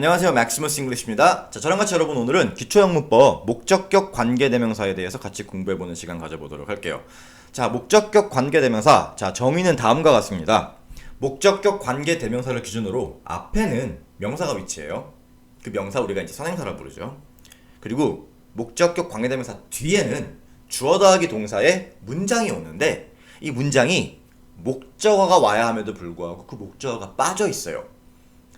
안녕하세요. 맥시머스 잉글리시입니다. 자, 저랑 같이 여러분 오늘은 기초영문법 목적격 관계대명사에 대해서 같이 공부해보는 시간 가져보도록 할게요. 자, 목적격 관계대명사. 자, 정의는 다음과 같습니다. 목적격 관계대명사를 기준으로 앞에는 명사가 위치해요. 그 명사 우리가 이제 선행사라 부르죠. 그리고 목적격 관계대명사 뒤에는 주어 더하기 동사의 문장이 오는데 이 문장이 목적어가 와야 함에도 불구하고 그 목적어가 빠져 있어요.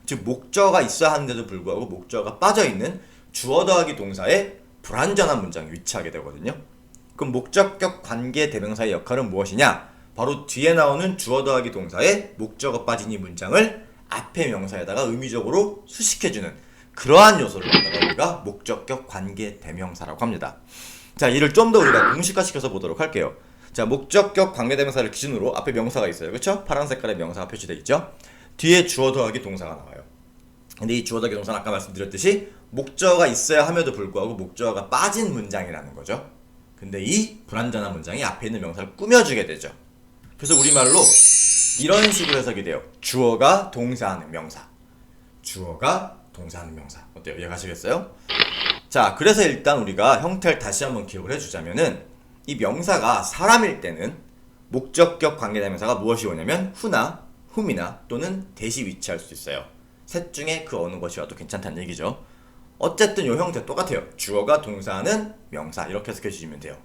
즉 목적어가 있어야 하는데도 불구하고 목적어가 빠져 있는 주어 더하기 동사의 불완전한 문장이 위치하게 되거든요. 그럼 목적격 관계 대명사의 역할은 무엇이냐? 바로 뒤에 나오는 주어 더하기 동사의 목적어 빠진 이 문장을 앞의 명사에다가 의미적으로 수식해주는 그러한 요소를 갖다가 우리가 목적격 관계 대명사라고 합니다. 자, 이를 좀 더 우리가 공식화시켜서 보도록 할게요. 자, 목적격 관계 대명사를 기준으로 앞에 명사가 있어요. 그렇죠? 파란 색깔의 명사가 표시되어 있죠? 뒤에 주어 더하기 동사가 나와요. 근데 이 주어 더하기 동사는 아까 말씀드렸듯이 목적어가 있어야 함에도 불구하고 목적어가 빠진 문장이라는 거죠. 근데 이 불완전한 문장이 앞에 있는 명사를 꾸며주게 되죠. 그래서 우리말로 이런 식으로 해석이 돼요. 주어가 동사하는 명사. 주어가 동사하는 명사. 어때요? 이해가시겠어요? 자, 그래서 일단 우리가 형태를 다시 한번 기억을 해주자면은 이 명사가 사람일 때는 목적격 관계대명사가 무엇이 오냐면 후나 whom이나 또는 대시 위치할 수 있어요. 셋 중에 그 어느 것이 와도 괜찮다는 얘기죠. 어쨌든 요 형태 똑같아요. 주어가 동사하는 명사 이렇게 해석해 주시면 돼요.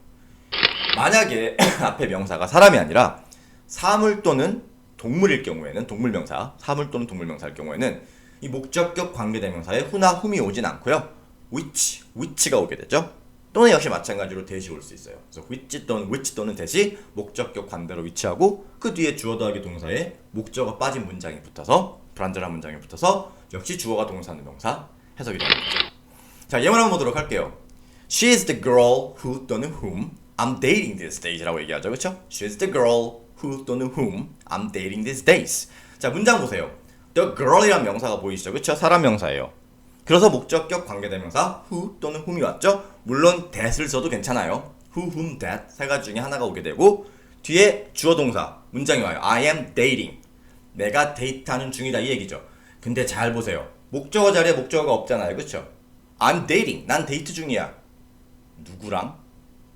만약에 앞에 명사가 사람이 아니라 사물 또는 동물일 경우에는 동물 명사, 사물 또는 동물 명사일 경우에는 이 목적격 관계대명사에 후나 whom이 오진 않고요. which, which가 오게 되죠. 또는 역시 마찬가지로 대시 올 수 있어요. 그래서 which 또는 which 또는 대시 목적격 관대로 위치하고 그 뒤에 주어 더하기 동사에 목적어 빠진 문장이 붙어서 불완전한 문장이 붙어서 역시 주어가 동사하는 명사 해석이 되는 거죠. 자, 예문 한번 보도록 할게요. She is the girl who 또는 whom I'm dating these days라고 얘기하죠. 그렇죠? She is the girl who 또는 whom I'm dating these days. 자, 문장 보세요. The girl이란 명사가 보이시죠? 그렇죠? 사람 명사예요. 그래서 목적격 관계대명사 who 또는 whom이 왔죠. 물론 that을 써도 괜찮아요. who, whom, that 세 가지 중에 하나가 오게 되고 뒤에 주어 동사 문장이 와요. I am dating. 내가 데이트하는 중이다 이 얘기죠. 근데 잘 보세요. 목적어 자리에 목적어가 없잖아요. 그렇죠? I'm dating. 난 데이트 중이야. 누구랑?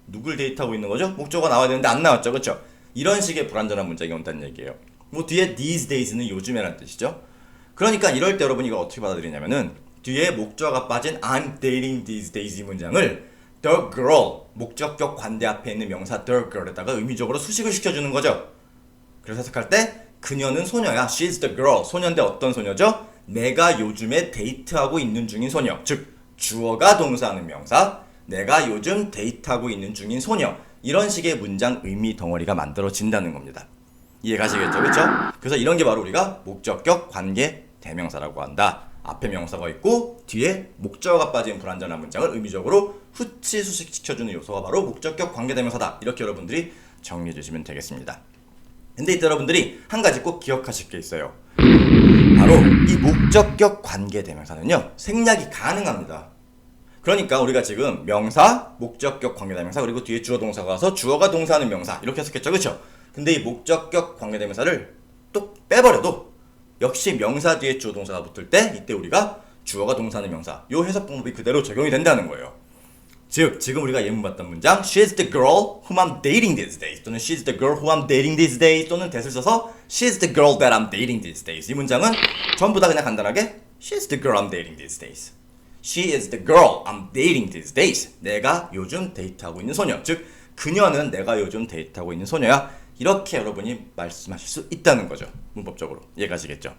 누굴 데이트하고 있는 거죠? 목적어가 나와야 되는데 안 나왔죠. 그렇죠? 이런 식의 불완전한 문장이 온다는 얘기예요. 뭐 뒤에 these days는 요즘에라는 뜻이죠. 그러니까 이럴 때 여러분이 이걸 어떻게 받아들이냐면은 뒤에 목적어가 빠진 I'm dating these days 이 문장을 the girl 목적격 관대 앞에 있는 명사 the girl에다가 의미적으로 수식을 시켜주는 거죠. 그래서 해석할 때 그녀는 소녀야. She's the girl. 소녀인데 어떤 소녀죠? 내가 요즘에 데이트하고 있는 중인 소녀. 즉 주어가 동사하는 명사. 내가 요즘 데이트하고 있는 중인 소녀. 이런 식의 문장 의미 덩어리가 만들어진다는 겁니다. 이해가시겠죠? 그렇죠? 그래서 이런 게 바로 우리가 목적격 관계 대명사라고 한다. 앞에 명사가 있고 뒤에 목적어가 빠진 불완전한 문장을 의미적으로 후치 수식시켜주는 요소가 바로 목적격 관계대명사다. 이렇게 여러분들이 정리해 주시면 되겠습니다. 근데 이때 여러분들이 한 가지 꼭 기억하실 게 있어요. 바로 이 목적격 관계대명사는요 생략이 가능합니다. 그러니까 우리가 지금 명사, 목적격 관계대명사 그리고 뒤에 주어 동사가 와서 주어가 동사하는 명사 이렇게 해석했죠, 그렇죠? 근데 이 목적격 관계대명사를 또 빼버려도 역시 명사 뒤에 주어 동사가 붙을 때 이때 우리가 주어가 동사하는 명사 요 해석 방법이 그대로 적용이 된다는 거예요. 즉 지금 우리가 예문 봤던 문장 She's the girl whom I'm dating these days 또는 She's the girl who I'm dating these days 또는 that을 써서 She's the girl that I'm dating these days 이 문장은 전부 다 그냥 간단하게 She's the girl I'm dating these days She is the girl I'm dating these days 내가 요즘 데이트하고 있는 소녀 즉 그녀는 내가 요즘 데이트하고 있는 소녀야 이렇게 여러분이 말씀하실 수 있다는 거죠 문법적으로 이해가시겠죠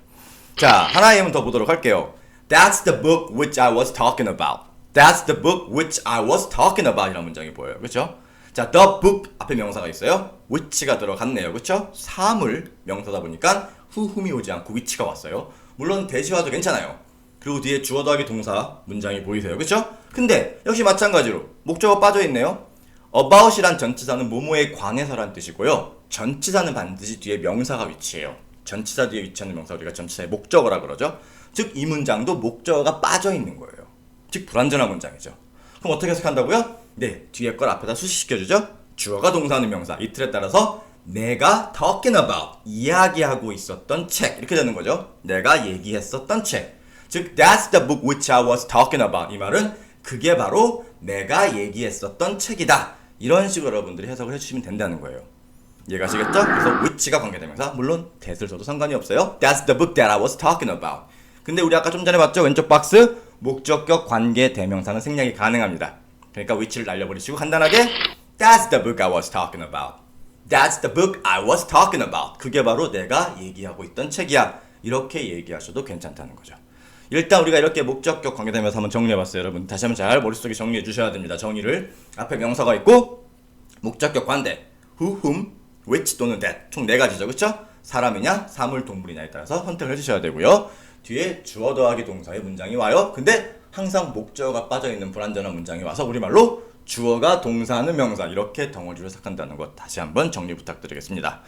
자 하나의 예문 더 보도록 할게요 That's the book which I was talking about That's the book which I was talking about 이라는 문장이 보여요. 그렇죠? 자, the book 앞에 명사가 있어요. which가 들어갔네요. 그렇죠? 사물 명사다 보니까 whom이 오지 않고 which가 왔어요. 물론 대시와도 괜찮아요. 그리고 뒤에 주어 더하기 동사 문장이 보이세요. 그렇죠? 근데 역시 마찬가지로 목적어 빠져 있네요. about이란 전치사는 뭐뭐에 관해서란 뜻이고요. 전치사는 반드시 뒤에 명사가 위치해요. 전치사 뒤에 위치하는 명사 우리가 전치사의 목적어라 그러죠. 즉 이 문장도 목적어가 빠져 있는 거예요. 즉 불완전한 문장이죠. 그럼 어떻게 해석한다고요? 네, 뒤에 걸 앞에다 수식시켜 주죠. 주어가 동사하는 명사 이 틀에 따라서 내가 talking about 이야기하고 있었던 책 이렇게 되는 거죠. 내가 얘기했었던 책. 즉 that's the book which I was talking about. 이 말은 그게 바로 내가 얘기했었던 책이다. 이런 식으로 여러분들이 해석을 해주시면 된다는 거예요. 이해가시겠죠? 그래서 which가 관계대명사. 물론 that을 써도 상관이 없어요. That's the book that I was talking about. 근데 우리 아까 좀 전에 봤죠? 왼쪽 박스 목적격 관계 대명사는 생략이 가능합니다. 그러니까 which를 날려버리시고 간단하게 That's the book I was talking about. That's the book I was talking about. 그게 바로 내가 얘기하고 있던 책이야. 이렇게 얘기하셔도 괜찮다는 거죠. 일단 우리가 이렇게 목적격 관계대명사 한번 정리해봤어요. 여러분 다시 한번 잘 머릿속에 정리해 주셔야 됩니다. 정의를 앞에 명사가 있고 목적격 관대 who, whom, which 또는 that 총 네 가지죠. 그렇죠? 사람이냐, 사물, 동물이냐에 따라서 선택을 해 주셔야 되고요. 뒤에 주어 더하기 동사의 문장이 와요. 근데 항상 목적어가 빠져 있는 불완전한 문장이 와서 우리말로 주어가 동사하는 명사 이렇게 덩어리로 생각한다는 것 다시 한번 정리 부탁드리겠습니다.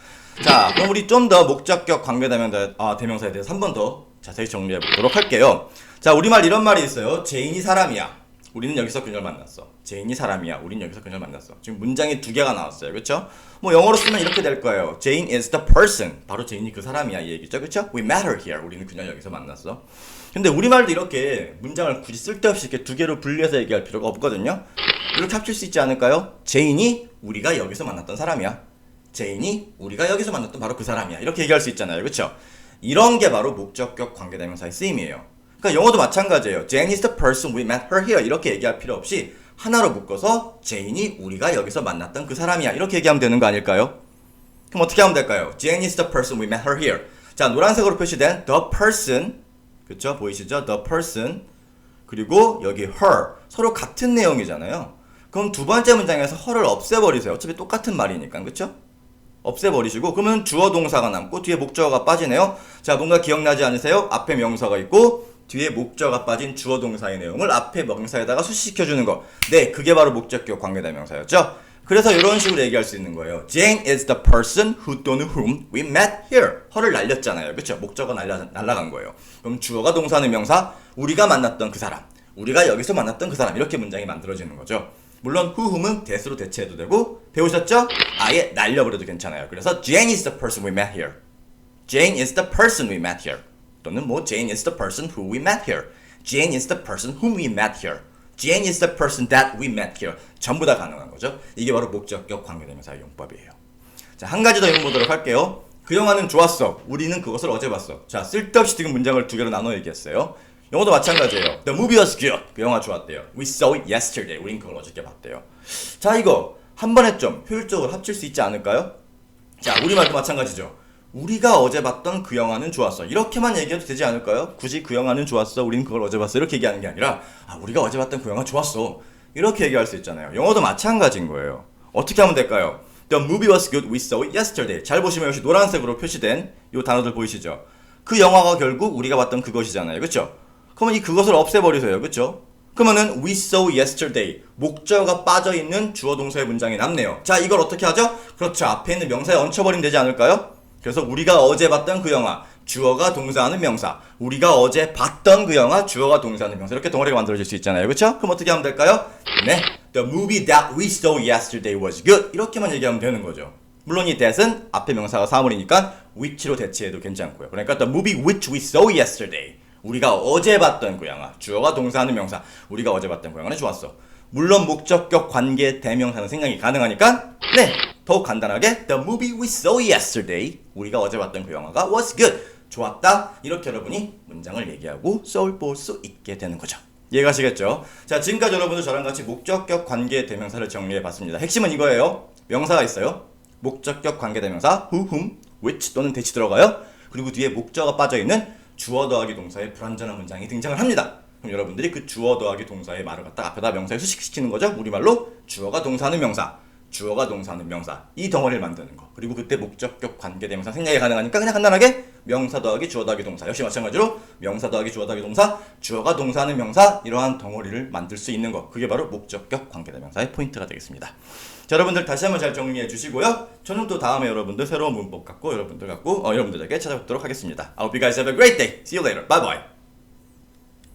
자, 그럼 우리 좀 더 목적격 관계 대명사 아, 대명사에 대해서 한 번 더 자세히 정리해 보도록 할게요. 자, 우리말 이런 말이 있어요. 제인이 사람이야. 우리는 여기서 그녀를 만났어. 제인이 사람이야. 우린 여기서 그녀를 만났어. 지금 문장이 두 개가 나왔어요. 그렇죠? 뭐 영어로 쓰면 이렇게 될 거예요. Jane is the person. 바로 제인이 그 사람이야 이 얘기죠. 그렇죠? We met her here. 우리는 그녀를 여기서 만났어. 근데 우리말도 이렇게 문장을 굳이 쓸데없이 이렇게 두 개로 분리해서 얘기할 필요가 없거든요. 이렇게 합칠 수 있지 않을까요? 제인이 우리가 여기서 만났던 사람이야. 제인이 우리가 여기서 만났던 바로 그 사람이야. 이렇게 얘기할 수 있잖아요. 그렇죠? 이런 게 바로 목적격 관계대명사의 쓰임이에요. 그러니까 영어도 마찬가지예요. Jane is the person we met her here. 이렇게 얘기할 필요 없이 하나로 묶어서 제인이 우리가 여기서 만났던 그 사람이야. 이렇게 얘기하면 되는 거 아닐까요? 그럼 어떻게 하면 될까요? Jane is the person we met her here. 자, 노란색으로 표시된 the person. 그쵸? 보이시죠? the person. 그리고 여기 her. 서로 같은 내용이잖아요. 그럼 두 번째 문장에서 her를 없애버리세요. 어차피 똑같은 말이니까. 그쵸? 없애버리시고 그러면 주어 동사가 남고 뒤에 목적어가 빠지네요. 자, 뭔가 기억나지 않으세요? 앞에 명사가 있고 뒤에 목적어가 빠진 주어 동사의 내용을 앞에 명사에다가 수식시켜 주는 거. 네, 그게 바로 목적격 관계대명사였죠. 그래서 이런 식으로 얘기할 수 있는 거예요. Jane is the person who 또는 whom we met here. 허를 날렸잖아요. 그렇죠? 목적어 날라, 날라간 거예요. 그럼 주어가 동사는 명사, 우리가 만났던 그 사람, 우리가 여기서 만났던 그 사람 이렇게 문장이 만들어지는 거죠. 물론 who, whom은 대수로 대체해도 되고 배우셨죠? 아예 날려버려도 괜찮아요. 그래서 Jane is the person we met here. Jane is the person we met here. 또는 뭐 Jane is the person who we met here. Jane is the person whom we met here. Jane is the person that we met here. 전부 다 가능한 거죠. 이게 바로 목적격 관계대명사의 용법이에요. 자, 한 가지 더 읽어보도록 할게요. 그 영화는 좋았어. 우리는 그것을 어제 봤어. 자, 쓸데없이 지금 문장을 두 개로 나눠 얘기했어요. 영어도 마찬가지예요. The movie was good. 그 영화 좋았대요. We saw it yesterday. 우린 그걸 어저께 봤대요. 자, 이거 한 번에 좀 효율적으로 합칠 수 있지 않을까요? 자, 우리말도 마찬가지죠. 우리가 어제 봤던 그 영화는 좋았어. 이렇게만 얘기해도 되지 않을까요? 굳이 그 영화는 좋았어. 우린 그걸 어제 봤어. 이렇게 얘기하는 게 아니라 아, 우리가 어제 봤던 그 영화 좋았어. 이렇게 얘기할 수 있잖아요. 영어도 마찬가지인 거예요. 어떻게 하면 될까요? The movie was good. We saw yesterday. 잘 보시면 역시 노란색으로 표시된 이 단어들 보이시죠? 그 영화가 결국 우리가 봤던 그것이잖아요. 그렇죠? 그러면 이 그것을 없애버리세요. 그렇죠? 그러면은 we saw yesterday 목적어가 빠져 있는 주어 동사의 문장이 남네요. 자, 이걸 어떻게 하죠? 그렇죠. 앞에 있는 명사에 얹혀버리면 되지 않을까요? 그래서 우리가 어제 봤던 그 영화 주어가 동사하는 명사. 우리가 어제 봤던 그 영화 주어가 동사하는 명사. 이렇게 덩어리가 만들어질 수 있잖아요. 그렇죠? 그럼 어떻게 하면 될까요? 네. The movie that we saw yesterday was good. 이렇게만 얘기하면 되는 거죠. 물론 이 that은 앞에 명사가 사물이니까 which로 대체해도 괜찮고요. 그러니까 the movie which we saw yesterday. 우리가 어제 봤던 그 영화 주어가 동사하는 명사. 우리가 어제 봤던 그 영화는 좋았어. 물론 목적격 관계 대명사는 생각이 가능하니까 네 더욱 간단하게 The movie we saw yesterday. 우리가 어제 봤던 그 영화가 was good 좋았다. 이렇게 여러분이 문장을 얘기하고 썰볼수 있게 되는 거죠. 이해가시겠죠? 자 지금까지 여러분들 저랑 같이 목적격 관계 대명사를 정리해 봤습니다. 핵심은 이거예요. 명사가 있어요. 목적격 관계 대명사 who, whom, which 또는 대치 들어가요. 그리고 뒤에 목적어가 빠져있는 주어 더하기 동사의 불완전한 문장이 등장을 합니다. 그럼 여러분들이 그 주어 더하기 동사의 말을 갖다 앞에다 명사에 수식시키는 거죠? 우리말로 주어가 동사하는 명사 주어가 동사는 명사 이 덩어리를 만드는 거. 그리고 그때 목적격 관계대명사 생략이 가능하니까 그냥 간단하게 명사 더하기 주어 더하기 동사. 역시 마찬가지로 명사 더하기 주어 더하기 동사 주어가 동사는 명사 이러한 덩어리를 만들 수 있는 거. 그게 바로 목적격 관계대명사의 포인트가 되겠습니다. 자 여러분들 다시 한번 잘 정리해 주시고요. 저는 또 다음에 여러분들 새로운 문법 갖고 여러분들 갖고 어, 여러분들에게 찾아뵙도록 하겠습니다. I hope you guys have a great day. See you later. Bye bye